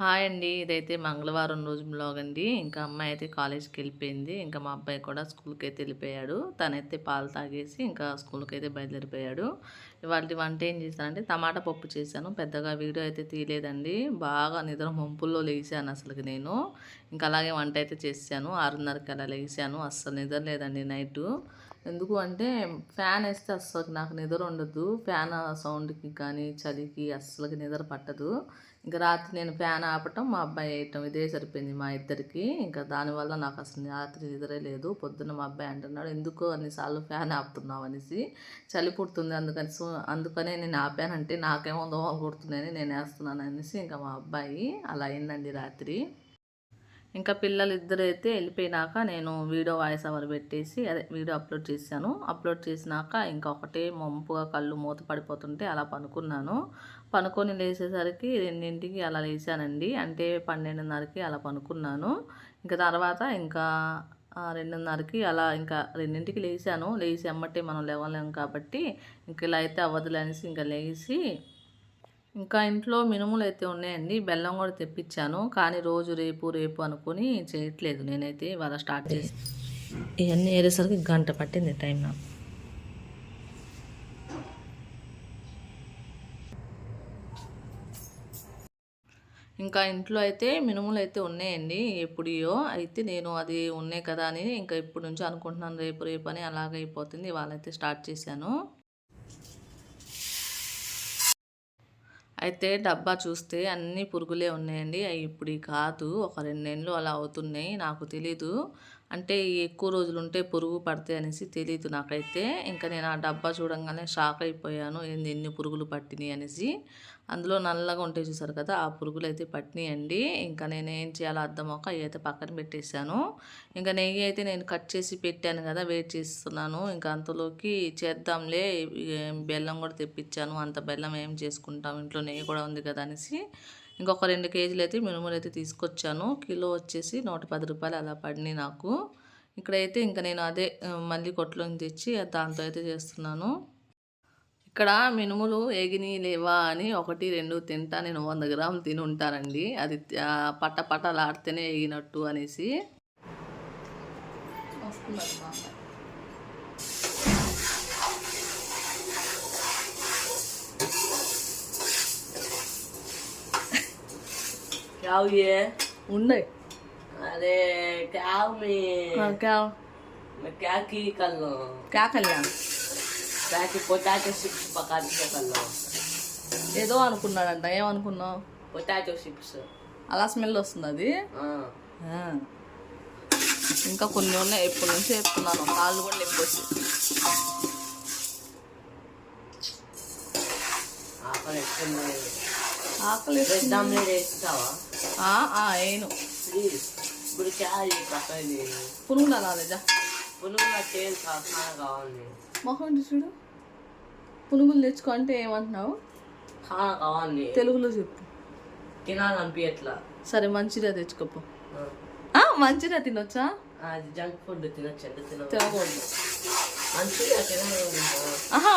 Hi అండి. ఇదైతే మంగళవారం రోజు బ్లాగ్ అండి. ఇంకా అమ్మాయి అయితే కాలేజ్కి వెళ్ళిపోయింది. ఇంకా మా అబ్బాయి కూడా స్కూల్కి అయితే వెళ్ళిపోయాడు. తనైతే పాలు తాగేసి ఇంకా స్కూల్కి అయితే బయలుదేరిపోయాడు. ఇవాళ వంట ఏం చేశానంటే టమాటా పప్పు చేశాను. పెద్దగా వీడియో అయితే తీయలేదండి. బాగా నిద్ర మంపుల్లో లేచాను అసలుకి నేను. ఇంకా అలాగే వంట అయితే చేశాను. ఆరున్నరకి అలా లేచాను. అస్సలు నిద్ర లేదండి నైటు. ఎందుకు అంటే ఫ్యాన్ వేస్తే అస్సలు నాకు నిద్ర ఉండదు. ఫ్యాన్ సౌండ్కి కానీ చలికి అస్సలకి నిద్ర పట్టదు. ఇంకా రాత్రి నేను ఫ్యాన్ ఆపటం మా అబ్బాయి వేయటం. ఇదే సరిపోయింది మా ఇద్దరికి. ఇంకా దానివల్ల నాకు అసలు రాత్రి నిద్రే లేదు. పొద్దున్న మా అబ్బాయి అంటున్నాడు ఎందుకు అన్నిసార్లు ఫ్యాన్ ఆపుతున్నావు? అనేసి. చలి పుడుతుంది అందుకని సో అందుకనే నేను ఆపానంటే నాకేమో దోమ కుడుతున్నాయని నేను వేస్తున్నాను అనేసి ఇంకా మా అబ్బాయి అలా అయిందండి రాత్రి. ఇంకా పిల్లలు ఇద్దరు అయితే వెళ్ళిపోయినాక నేను వీడియో వాయిస్ ఓవర్ పెట్టేసి అదే వీడియో అప్లోడ్ చేశాను. అప్లోడ్ చేసినాక ఇంకా ఒకటే మంపుగా కళ్ళు మూత పడిపోతుంటే అలా పనుకున్నాను. పనుకొని లేచేసరికి రెండింటికి అలా లేచానండి. అంటే పన్నెండున్నరకి అలా పనుకున్నాను. ఇంకా తర్వాత ఇంకా రెండున్నరకి అలా ఇంకా రెండింటికి లేచాను. లేచి అమ్మటే మనం లేవలేము కాబట్టి ఇంక ఇలా అయితే అవ్వదులేసి ఇంకా లేచి ఇంకా ఇంట్లో మినుములు అయితే ఉన్నాయండి. బెల్లం కూడా తెప్పించాను. కానీ రోజు రేపు రేపు అనుకుని చేయట్లేదు. నేనైతే ఇవాళ స్టార్ట్ చేసి ఇవన్నీ ఏరేసరికి గంట పట్టింది టైం నాకు. ఇంకా ఇంట్లో అయితే మినుములు అయితే ఉన్నాయండి. ఎప్పుడియో అయితే నేను అది ఉన్నాయి కదా అని ఇంకా ఇప్పటి నుంచి అనుకుంటున్నాను. రేపు రేపు అని అలాగైపోతుంది వాళ్ళైతే స్టార్ట్ చేశాను. అయితే డబ్బా చూస్తే అన్ని పురుగులే ఉన్నాయండి. అవి ఇప్పుడు కాదు. ఒక రెండు నెలలు అలా అవుతున్నాయి. నాకు తెలీదు. అంటే ఎక్కువ రోజులు ఉంటే పురుగు పడతాయి అనేసి తెలియదు నాకైతే. ఇంకా నేను ఆ డబ్బా చూడంగానే షాక్ అయిపోయాను. ఏంది ఎన్ని పురుగులు పట్టినాయి అనేసి. అందులో నల్లగా ఉంటే చూసారు కదా ఆ పురుగులు అయితే పట్టినాయండి. ఇంకా నేను ఏం చేయాలో అర్థం ఒక అవి అయితే పక్కన పెట్టేశాను. ఇంకా నెయ్యి అయితే నేను కట్ చేసి పెట్టాను కదా వెయిట్ చేస్తున్నాను. ఇంకా అంతలోకి చేద్దాంలే బెల్లం కూడా తెప్పించాను. అంత బెల్లం ఏం చేసుకుంటాం? ఇంట్లో నెయ్యి కూడా ఉంది కదా అనేసి. ఇంకొక రెండు కేజీలు అయితే మినుములు అయితే తీసుకొచ్చాను. కిలో వచ్చేసి నూట పది రూపాయలు అలా పడినాయి నాకు. ఇక్కడైతే ఇంకా నేను అదే మళ్ళీ కొట్లోని తెచ్చి దాంతో అయితే చేస్తున్నాను. ఇక్కడ మినుములు ఎగిని లేవా అని ఒకటి రెండు తింటా. నేను వంద గ్రాములు తిని ఉంటానండి. అది పట్ట పట్టలాడితేనే ఎగినట్టు అనేసి. వస్తున్నారు cao ఉన్నాయి uống కావు à đây cao mì à, cao potato chips పక్కన ఏదో అనుకున్నాడంట ఏమనుకున్నావు పొటాటో చిప్స్ అలా స్మెల్ వస్తుంది అది ఇంకా కొన్ని ఉన్నాయి ఎప్పటి నుంచి చెప్తున్నాను కాళ్ళు కూడా నొప్పి వచ్చి ఆకలి ఆకలి వేస్తావా వేయను ప్లీజ్ ఇప్పుడు క్యా ఇది పక్కది పురుగులు రాలేదా పునుగుల తేల్ ఖానా కావాలి మొహం చూడు పునుగులు తెచ్చుకో అంటే ఏమంటున్నావు? ఖానా కావాలి తెలుగులో చెప్పు. తినాలనిపించట్లా సరే మంచిగా తెచ్చుకోపో మంచిగా తినొచ్చా? అది జంక్ ఫుడ్ తినచ్చండి తిన తినకూడదు. మంచిగా తినకూడదు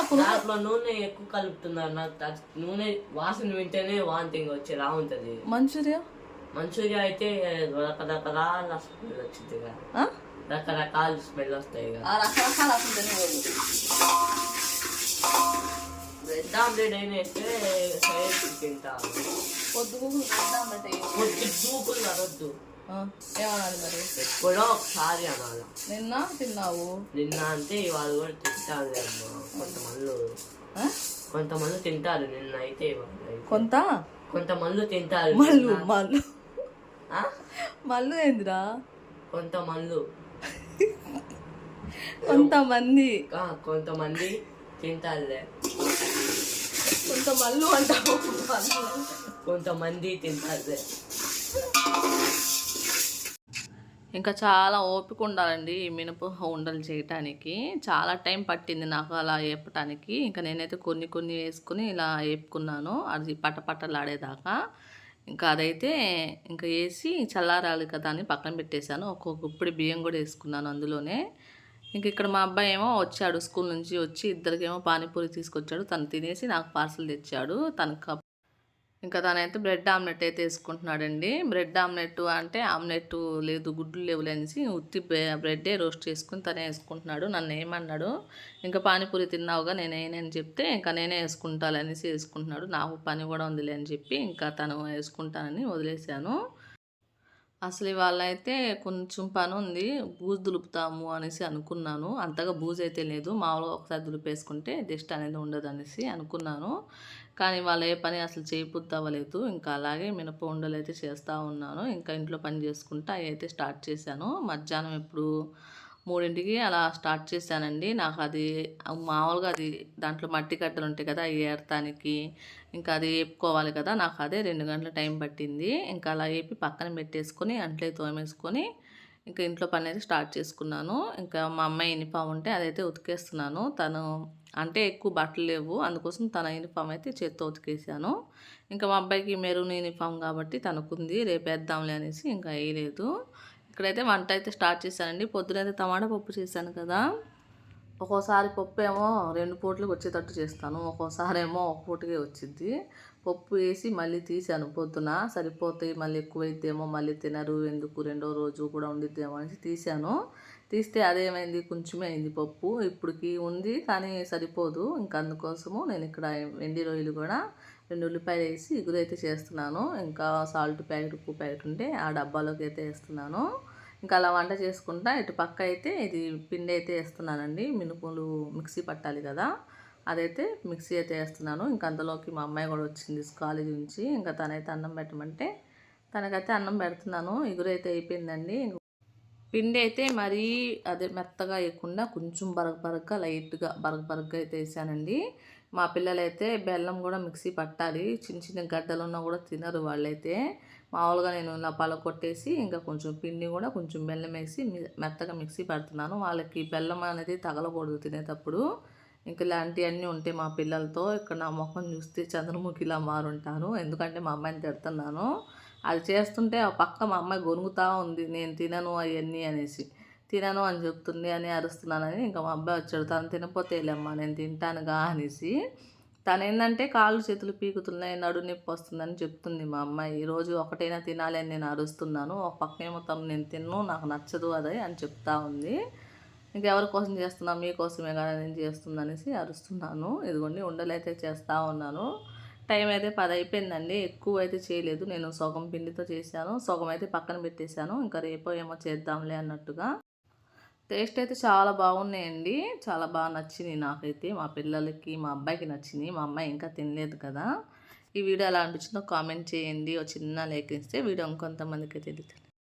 పునుగు నూనె ఎక్కువ కలుపుతున్నారు నాకు నూనె వాసన వింటేనే వాంతింగ్ వచ్చి రా ఉంటది. మంచూరియా? మంచూరియా అయితే రకరకాల స్మెల్ వచ్చింది. ఆ? రకరకాల స్మెల్ వస్తాయి. ఆ రకరకాల బ్రెడ్ ఆమ్లెట్ అయినా వేస్తే సైడ్ తింటాను పొద్దు ఏమనాలి మరి ఎప్పుడో ఒకసారి అనాల నిన్న తిన్నావు నిన్న అంటే ఇవాళ కూడా తింటారు కొంతమంది? కొంతమంది తింటారు నిన్న అయితే. కొంత కొంతమంది తింటారు మళ్ళు. మళ్ళు మళ్ళు ఏందిరా? కొంతమంది కొంతమంది. ఆ, కొంతమంది తింటారులే. కొంత మళ్ళు అంటావు. కొంతమంది తింటారులే. ఇంకా చాలా ఓపిక ఉండాలండి ఈ మినప ఉండలు చేయటానికి. చాలా టైం పట్టింది నాకు అలా వేపటానికి ఇంకా నేనైతే కొన్ని కొన్ని వేసుకుని ఇలా వేపుకున్నాను అది పట్టపట్టలాడేదాకా ఇంకా అదైతే ఇంకా వేసి చల్లారాలి కదా అని పక్కన పెట్టేశాను. ఒక్కొక్క గుప్పిడి బియ్యం కూడా వేసుకున్నాను అందులోనే. ఇంక ఇక్కడ మా అబ్బాయి ఏమో వచ్చాడు స్కూల్ నుంచి వచ్చి ఇద్దరికేమో పానీపూరి తీసుకొచ్చాడు. తను తినేసి నాకు పార్సల్ తెచ్చాడు. తనకు ఇంకా తనైతే బ్రెడ్ ఆమ్లెట్ అయితే వేసుకుంటున్నాడండి. బ్రెడ్ ఆమ్లెట్ అంటే ఆమ్లెట్ లేదు గుడ్లు లేవు అనేసి ఉత్తి బ్రెడ్డే రోస్ట్ చేసుకుని తనే వేసుకుంటున్నాడు. నన్ను ఏమన్నాడు? ఇంకా పానీపూరి తిన్నావుగా నేను చెప్తే ఇంకా నేనే వేసుకుంటాను అనేసి వేసుకుంటున్నాడు. నాకు పని కూడా ఉందిలే అని చెప్పి ఇంకా తను వేసుకుంటానని వదిలేశాను. అసలు ఇవాళ అయితే కొంచెం పని ఉంది బూజు దులుపుతాము అనేసి అనుకున్నాను. అంతగా బూజు అయితే లేదు మామూలుగా ఒకసారి దులిపేసుకుంటే డస్ట్ అనేది ఉండదు అనేసి అనుకున్నాను. కానీ వాళ్ళ ఏ పని అసలు చేయబుద్ధి అవ్వలేదు ఇంకా అలాగే మినప ఉండలు అయితే చేస్తూ ఉన్నాను. ఇంకా ఇంట్లో పని చేసుకుంటా అవి అయితే స్టార్ట్ చేశాను. మధ్యాహ్నం ఇప్పుడు మూడింటికి అలా స్టార్ట్ చేశానండి. నాకు అది మామూలుగా అది దాంట్లో మట్టి కట్టలు ఉంటాయి కదా అవి ఏరటానికి ఇంకా అది వేపుకోవాలి కదా నాకు అదే రెండు గంటల టైం పట్టింది. ఇంకా అలా వేపి పక్కన పెట్టేసుకొని అంట్లే తోమేసుకొని ఇంకా ఇంట్లో పని అయితే స్టార్ట్ చేసుకున్నాను. ఇంకా మా అమ్మాయి యూనిఫామ్ ఉంటే అదైతే ఉతికేస్తున్నాను. తను అంటే ఎక్కువ బట్టలు లేవు. అందుకోసం తన యూనిఫామ్ అయితే చేత్తో ఉతికేసాను. ఇంకా మా అబ్బాయికి మెరూన్ యూనిఫామ్ కాబట్టి తనకుంది. రేపు వేద్దాంలే అనేసి ఇంకా వేయలేదు. ఇక్కడైతే వంట అయితే స్టార్ట్ చేశానండి. పొద్దునైతే టమాటా పప్పు చేశాను కదా. ఒక్కోసారి పప్పు ఏమో రెండు పూటలకు వచ్చేటట్టు చేస్తాను. ఒక్కోసారి ఏమో ఒక పూటకే వచ్చింది పప్పు వేసి మళ్ళీ తీసాను. పొద్దున సరిపోతాయి మళ్ళీ ఎక్కువైతేమో మళ్ళీ తినరు. ఎందుకు? రెండో రోజు కూడా ఉండిద్దేమో అనేసి తీసాను. తీస్తే అదేమైంది? కొంచెమే అయింది పప్పు. ఇప్పటికి ఉంది కానీ సరిపోదు. ఇంకా అందుకోసము నేను ఇక్కడ వెండి రొయ్యలు కూడా రెండు ఉల్లిపాయలు వేసి ఇగురైతే చేస్తున్నాను. ఇంకా సాల్ట్ ప్యాకెట్ ఉప్పు ప్యాకెట్ ఉంటే ఆ డబ్బాలోకి అయితే వేస్తున్నాను. ఇంకా అలా వంట చేసుకుంటా ఇటు పక్క అయితే ఇది పిండి అయితే వేస్తున్నానండి. మినుపులు మిక్సీ పట్టాలి కదా. అదైతే మిక్సీ అయితే వేస్తున్నాను. ఇంకా అందులోకి మా అమ్మాయి కూడా వచ్చింది కాలేజీ నుంచి. ఇంకా తనైతే అన్నం పెట్టమంటే తనకైతే అన్నం పెడుతున్నాను. ఇగురైతే అయిపోయిందండి. పిండి అయితే మరీ అదే మెత్తగా వేయకుండా కొంచెం బరగ బరగ్గా లైట్గా బరగ బరగ్గా అయితే వేసానండి. మా పిల్లలైతే బెల్లం కూడా మిక్సీ పట్టాలి. చిన్న చిన్న గడ్డలు ఉన్నా కూడా తినరు వాళ్ళైతే. మామూలుగా నేను ఇలా పల కొట్టేసి ఇంకా కొంచెం పిండి కూడా కొంచెం బెల్లం వేసి మి- మెత్తగా మిక్సీ పడుతున్నాను. వాళ్ళకి బెల్లం అనేది తగలకూడదు తినేటప్పుడు. ఇంక ఇలాంటివన్నీ ఉంటాయి మా పిల్లలతో ఇక్కడ నా ముఖం చూస్తే చంద్రముఖిలా మారుంటాను ఎందుకంటే మా అమ్మాయిని తిడుతున్నాను. అది చేస్తుంటే ఆ పక్క మా అమ్మాయి గొనుగుతా ఉంది నేను తినను అవన్నీ అనేసి. తినను అని చెప్తుంది అని అరుస్తున్నానని ఇంకా మా అబ్బాయి వచ్చాడు. తను తినపోతేలేమ్మా నేను తింటానుగా అనేసి. తను ఏంటంటే కాళ్ళు చేతులు పీకుతున్నాయి నడు నొప్పి వస్తుందని చెప్తుంది మా అమ్మాయి. ఈరోజు ఒకటైనా తినాలి అని నేను అరుస్తున్నాను ఒక పక్క ఏమో తను నేను తిన్ను నాకు నచ్చదు అదే అని చెప్తా ఉంది. ఇంకెవరి కోసం చేస్తున్నా మీకోసమే కదా నేను చేస్తుందనేసి అరుస్తున్నాను. ఇదిగోండి ఉండలైతే చేస్తూ ఉన్నాను. టైం అయితే పది అయిపోయిందండి ఎక్కువ అయితే చేయలేదు. నేను సగం పిండితో చేశాను. సగం అయితే పక్కన పెట్టేశాను. ఇంకా రేపో ఏమో చేద్దాంలే అన్నట్టుగా. టేస్ట్ అయితే చాలా బాగున్నాయండి. చాలా బాగా నచ్చింది నాకైతే. మా పిల్లలకి మా అబ్బాయికి నచ్చింది మా అమ్మాయి ఇంకా తినలేదు కదా. ఈ వీడియో ఎలా అనిపించిందో కామెంట్ చేయండి. ఒక చిన్న లేఖ ఇస్తే వీడియో ఇంకొంతమందికి అయితే